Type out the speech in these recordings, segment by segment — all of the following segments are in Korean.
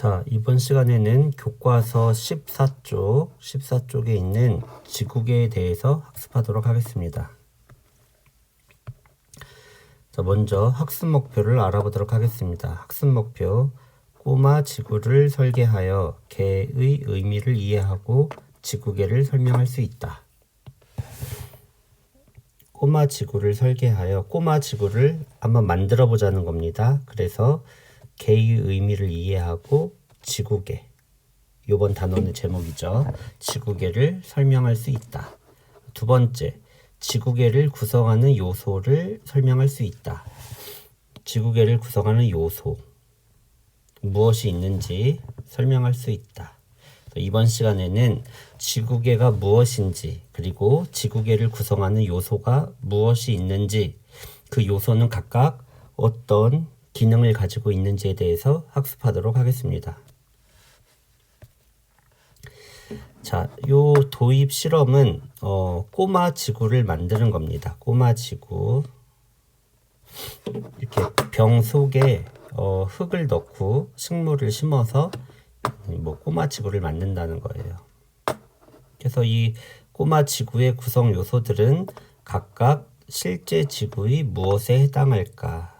자, 이번 시간에는 교과서 14쪽, 14쪽에 있는 지구계에 대해서 학습하도록 하겠습니다. 자, 먼저 학습 목표를 알아보도록 하겠습니다. 학습 목표, 꼬마 지구를 설계하여 개의 의미를 이해하고 지구계를 설명할 수 있다. 꼬마 지구를 설계하여 꼬마 지구를 한번 만들어 보자는 겁니다. 그래서 개의 의미를 이해하고 지구계 요번 단원의 제목이죠. 지구계를 설명할 수 있다. 두 번째, 지구계를 구성하는 요소를 설명할 수 있다. 지구계를 구성하는 요소 무엇이 있는지 설명할 수 있다. 이번 시간에는 지구계가 무엇인지 그리고 지구계를 구성하는 요소가 무엇이 있는지 그 요소는 각각 어떤 기능을 가지고 있는지에 대해서 학습하도록 하겠습니다. 자, 요 도입 실험은 어, 꼬마 지구를 만드는 겁니다. 꼬마 지구 이렇게 병 속에 어, 흙을 넣고 식물을 심어서 뭐 꼬마 지구를 만든다는 거예요. 그래서 이 꼬마 지구의 구성 요소들은 각각 실제 지구의 무엇에 해당할까?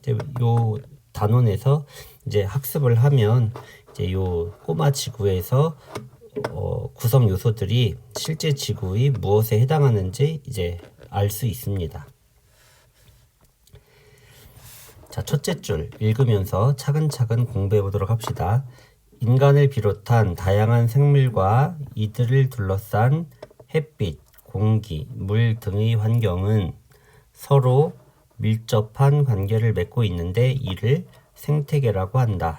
이제 요 단원에서 이제 학습을 하면 이제 요 꼬마 지구에서 어, 구성 요소들이 실제 지구의 무엇에 해당하는지 이제 알 수 있습니다. 자, 첫째 줄 읽으면서 차근차근 공부해 보도록 합시다. 인간을 비롯한 다양한 생물과 이들을 둘러싼 햇빛, 공기, 물 등의 환경은 서로 밀접한 관계를 맺고 있는데 이를 생태계라고 한다.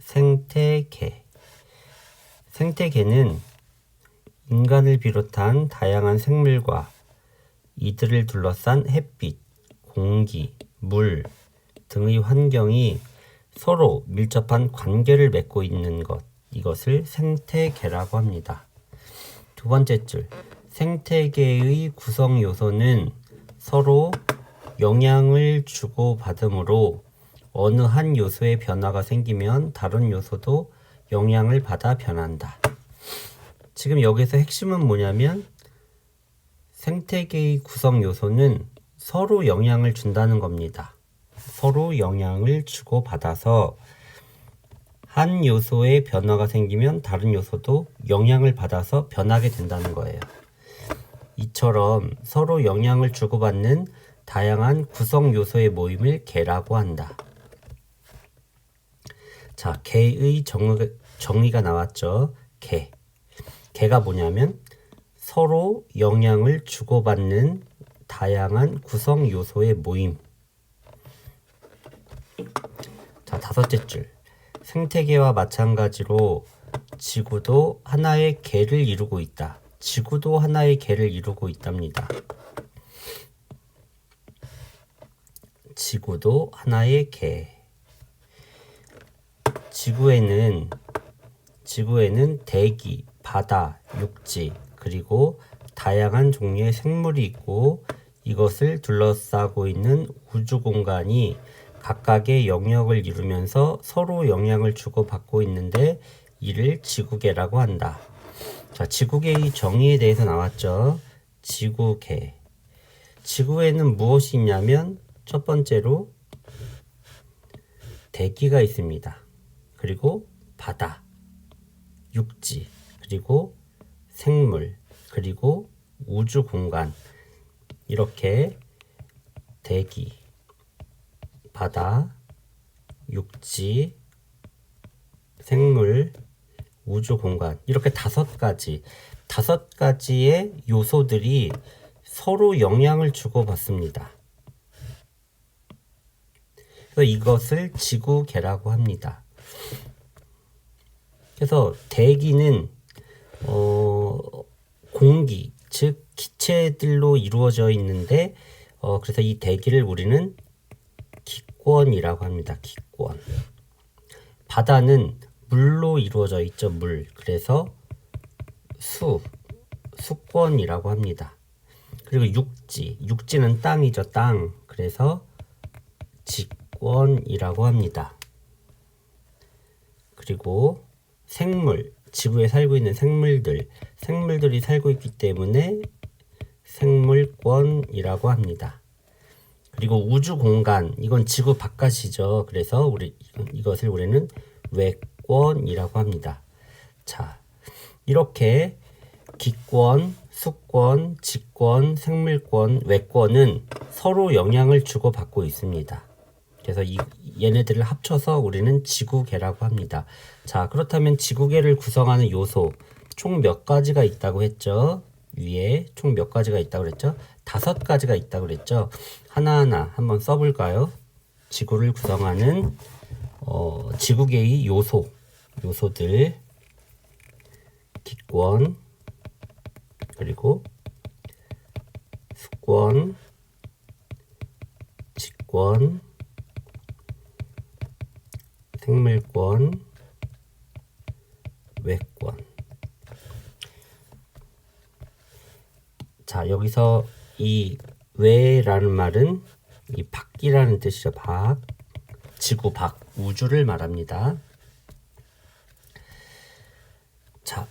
생태계. 생태계는 인간을 비롯한 다양한 생물과 이들을 둘러싼 햇빛, 공기, 물 등의 환경이 서로 밀접한 관계를 맺고 있는 것, 이것을 생태계라고 합니다. 두 번째 줄, 생태계의 구성 요소는 서로 영향을 주고 받으므로 어느 한 요소의 변화가 생기면 다른 요소도 영향을 받아 변한다. 지금 여기서 핵심은 뭐냐면 생태계의 구성 요소는 서로 영향을 준다는 겁니다. 서로 영향을 주고받아서 한 요소의 변화가 생기면 다른 요소도 영향을 받아서 변하게 된다는 거예요. 이처럼 서로 영향을 주고받는 다양한 구성 요소의 모임을 개라고 한다. 자, 개의 정의, 정의가 나왔죠. 개. 개가 뭐냐면 서로 영향을 주고받는 다양한 구성 요소의 모임. 자, 다섯째 줄. 생태계와 마찬가지로 지구도 하나의 개를 이루고 있다. 지구도 하나의 개를 이루고 있답니다. 지구도 하나의 개. 지구에는 지구에는 대기, 바다, 육지, 그리고 다양한 종류의 생물이 있고 이것을 둘러싸고 있는 우주 공간이 각각의 영역을 이루면서 서로 영향을 주고받고 있는데 이를 지구계라고 한다. 자, 지구계의 정의에 대해서 나왔죠. 지구계. 지구에는 무엇이 있냐면 첫 번째로 대기가 있습니다. 그리고 바다, 육지, 그리고 생물, 그리고 우주 공간. 이렇게 대기, 바다, 육지, 생물, 우주 공간 이렇게 다섯 가지 다섯 가지의 요소들이 서로 영향을 주고 받습니다. 그래서 이것을 지구계라고 합니다. 그래서 대기는 어, 공기 즉 기체들로 이루어져 있는데 어, 그래서 이 대기를 우리는 기권이라고 합니다. 기권. 바다는 물로 이루어져 있죠. 물. 그래서 수, 수권이라고 합니다. 그리고 육지. 육지는 땅이죠. 땅. 그래서 직권이라고 합니다. 그리고 생물, 지구에 살고 있는 생물들, 생물들이 살고 있기 때문에 생물권이라고 합니다. 그리고 우주 공간, 이건 지구 바깥이죠. 그래서 우리 이것을 우리는 외 권이라고 합니다. 자, 이렇게 기권, 수권, 직권, 생물권, 외권은 서로 영향을 주고받고 있습니다. 그래서 이, 얘네들을 합쳐서 우리는 지구계라고 합니다. 자, 그렇다면 지구계를 구성하는 요소 총 몇 가지가 있다고 했죠? 위에 총 몇 가지가 있다고 그랬죠? 다섯 가지가 있다고 그랬죠? 하나하나 한번 써볼까요? 지구를 구성하는 어, 지구계의 요소, 요소들, 기권, 그리고 수권, 직권, 생물권, 외권. 자, 여기서 이 외라는 말은 이 밖이라는 뜻이죠. 밖. 지구 밖, 우주를 말합니다. 자,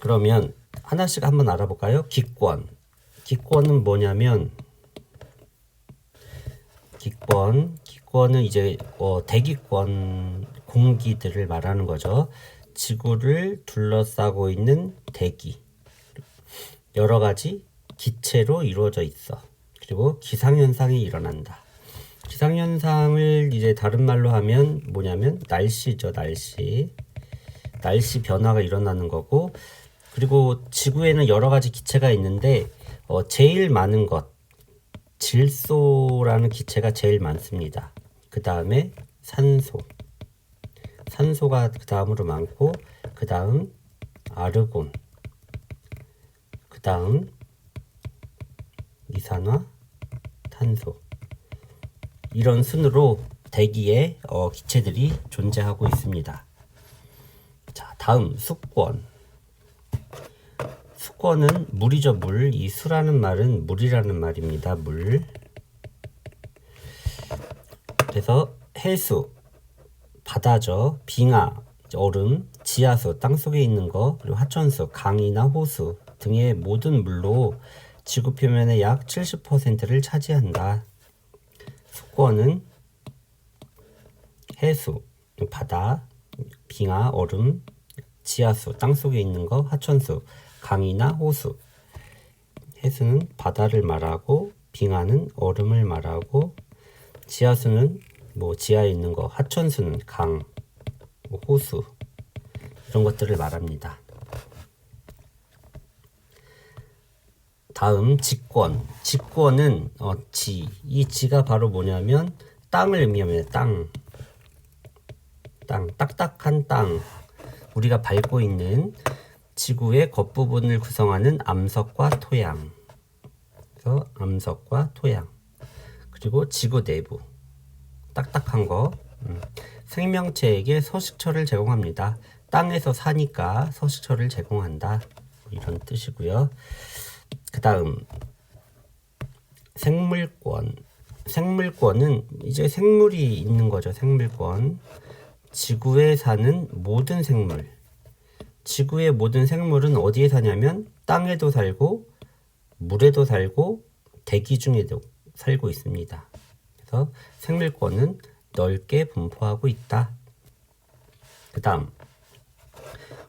그러면 하나씩 한번 알아볼까요? 기권. 기권은 뭐냐면 기권, 기권은 이제 어, 대기권 공기들을 말하는 거죠. 지구를 둘러싸고 있는 대기. 여러 가지 기체로 이루어져 있어. 그리고 기상현상이 일어난다. 기상현상을 이제 다른 말로 하면 뭐냐면 날씨죠, 날씨. 날씨 변화가 일어나는 거고, 그리고 지구에는 여러 가지 기체가 있는데, 어, 제일 많은 것, 질소라는 기체가 제일 많습니다. 그 다음에 산소. 산소가 그 다음으로 많고, 그 다음 아르곤. 그 다음 이산화 탄소. 이런 순으로 대기에 어, 기체들이 존재하고 있습니다. 자, 다음 수권. 수권은 물이죠, 물. 이 수라는 말은 물이라는 말입니다. 물. 그래서 해수, 바다죠. 빙하, 얼음, 지하수, 땅 속에 있는 거, 그리고 하천수, 강이나 호수 등의 모든 물로 지구 표면의 약 70%를 차지한다. 수권은 해수, 바다, 빙하, 얼음, 지하수, 땅 속에 있는 거, 하천수, 강이나 호수. 해수는 바다를 말하고 빙하는 얼음을 말하고 지하수는 뭐 지하에 있는 거, 하천수는 강, 뭐 호수 이런 것들을 말합니다. 다음 직권. 직권은 어, 지. 이 지가 바로 뭐냐면 땅을 의미합니다. 땅. 땅. 딱딱한 땅. 우리가 밟고 있는 지구의 겉부분을 구성하는 암석과 토양. 그래서 암석과 토양. 그리고 지구 내부. 딱딱한 거. 음. 생명체에게 서식처를 제공합니다. 땅에서 사니까 서식처를 제공한다. 이런 뜻이고요. 그 다음 생물권 생물권은 이제 생물이 있는 거죠 생물권 지구에 사는 모든 생물 지구의 모든 생물은 어디에 사냐면 땅에도 살고 물에도 살고 대기 중에도 살고 있습니다 그래서 생물권은 넓게 분포하고 있다 그 다음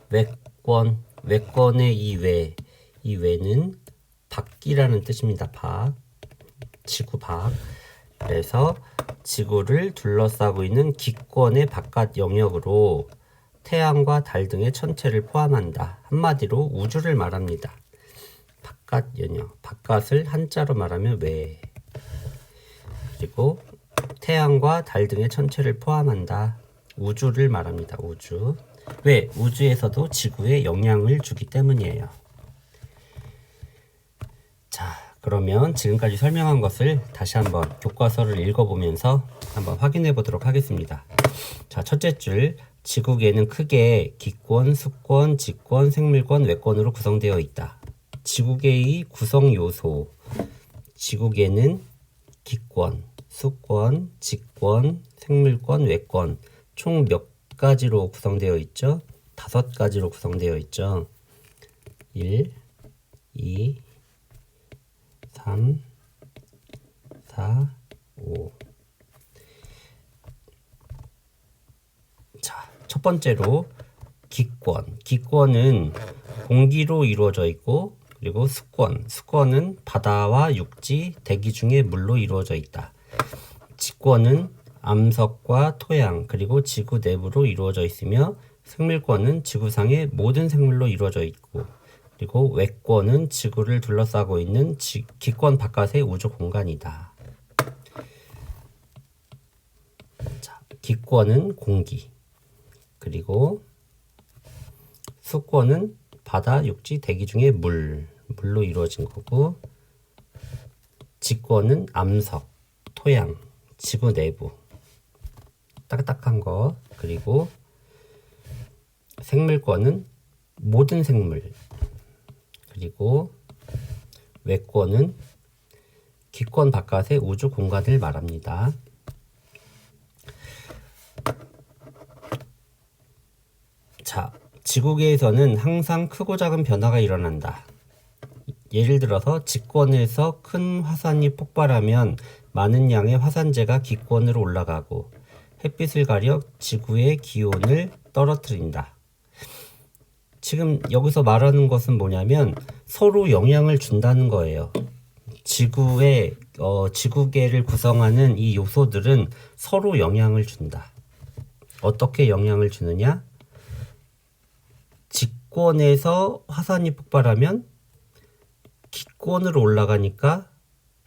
외권 외권의 이외 이 외는 밖이라는 뜻입니다. 밖. 지구 밖. 그래서 지구를 둘러싸고 있는 기권의 바깥 영역으로 태양과 달 등의 천체를 포함한다. 한마디로 우주를 말합니다. 바깥 영역. 바깥을 한자로 말하면 외. 그리고 태양과 달 등의 천체를 포함한다. 우주를 말합니다. 우주. 왜? 우주에서도 지구에 영향을 주기 때문이에요. 자, 그러면 지금까지 설명한 것을 다시 한번 교과서를 읽어보면서 한번 확인해 보도록 하겠습니다. 자, 첫째 줄. 지구계는 크게 기권, 수권, 직권, 생물권, 외권으로 구성되어 있다. 지구계의 구성 요소. 지구계는 기권, 수권, 직권, 생물권, 외권 총 몇 가지로 구성되어 있죠. 다섯 가지로 구성되어 있죠. 1, 2, 3, 4, 5. 자, 첫 번째로 기권. 기권은 공기로 이루어져 있고 그리고 수권. 수권은 바다와 육지, 대기 중에 물로 이루어져 있다. 지권은 암석과 토양 그리고 지구 내부로 이루어져 있으며 생물권은 지구상의 모든 생물로 이루어져 있고 그리고 외권은 지구를 둘러싸고 있는 지, 기권 바깥의 우주 공간이다. 자, 기권은 공기 그리고 수권은 바다, 육지, 대기 중에 물, 물로 이루어진 거고 지권은 암석, 토양, 지구 내부. 딱딱한 거. 그리고 생물권은 모든 생물. 그리고 외권은 기권 바깥의 우주 공간을 말합니다. 자, 지구계에서는 항상 크고 작은 변화가 일어난다. 예를 들어서 직권에서 큰 화산이 폭발하면 많은 양의 화산재가 기권으로 올라가고 햇빛을 가려 지구의 기온을 떨어뜨린다. 지금 여기서 말하는 것은 뭐냐면 서로 영향을 준다는 거예요. 지구의 어, 지구계를 구성하는 이 요소들은 서로 영향을 준다. 어떻게 영향을 주느냐? 직권에서 화산이 폭발하면 기권으로 올라가니까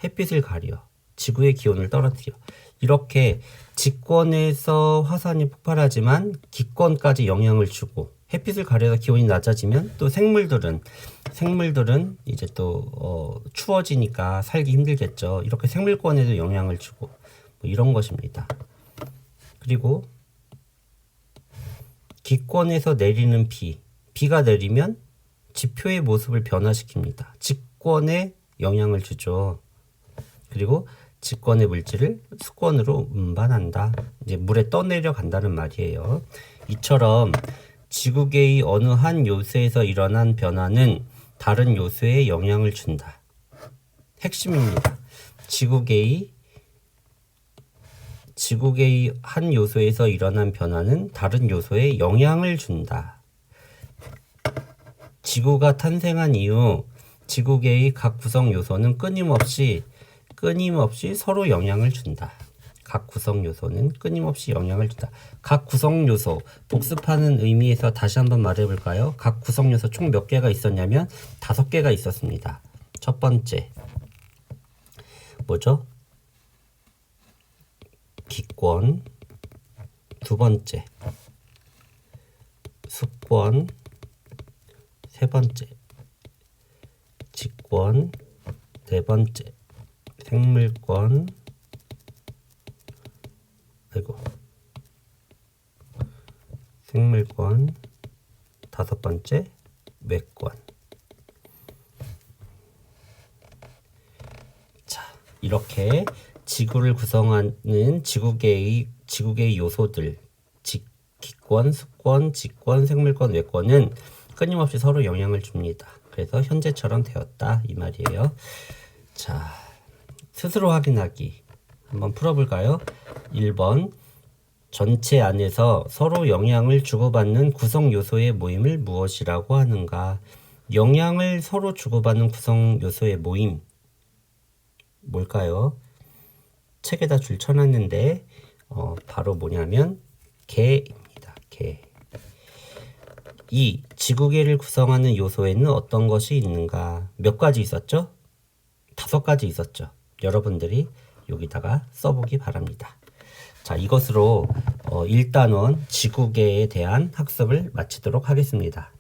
햇빛을 가려 지구의 기온을 떨어뜨려. 이렇게 직권에서 화산이 폭발하지만 기권까지 영향을 주고 햇빛을 가려서 기온이 낮아지면 또 생물들은 생물들은 이제 또 어, 추워지니까 살기 힘들겠죠. 이렇게 생물권에도 영향을 주고 뭐 이런 것입니다. 그리고 기권에서 내리는 비, 비가 내리면 지표의 모습을 변화시킵니다. 직권에 영향을 주죠. 그리고 직권의 물질을 수권으로 운반한다. 이제 물에 떠내려 간다는 말이에요. 이처럼 지구계의 어느 한 요소에서 일어난 변화는 다른 요소에 영향을 준다. 핵심입니다. 지구계의 지구계의 한 요소에서 일어난 변화는 다른 요소에 영향을 준다. 지구가 탄생한 이후 지구계의 각 구성 요소는 끊임없이 끊임없이 서로 영향을 준다. 각 구성 요소는 끊임없이 영향을 준다. 각 구성 요소 복습하는 의미에서 다시 한번 말해 볼까요? 각 구성 요소 총 몇 개가 있었냐면 다섯 개가 있었습니다. 첫 번째 뭐죠? 기권 두 번째 수권 세 번째. 직권 네 번째. 생물권 아이고 생물권 다섯 번째. 외권. 자 이렇게 지구를 구성하는 지구계의 지구계의 요소들 직, 기권, 수권, 직권, 생물권, 외권은 끊임없이 서로 영향을 줍니다. 그래서 현재처럼 되었다 이 말이에요. 자, 스스로 확인하기 한번 풀어볼까요? 1번 전체 안에서 서로 영향을 주고받는 구성 요소의 모임을 무엇이라고 하는가? 영향을 서로 주고받는 구성 요소의 모임 뭘까요? 책에다 줄 쳐놨는데 어, 바로 뭐냐면 개입니다. 개. 이 지구계를 구성하는 요소에는 어떤 것이 있는가? 몇 가지 있었죠? 다섯 가지 있었죠. 여러분들이 여기다가 써보기 바랍니다. 자, 이것으로 어, 1단원 지구계에 대한 학습을 마치도록 하겠습니다.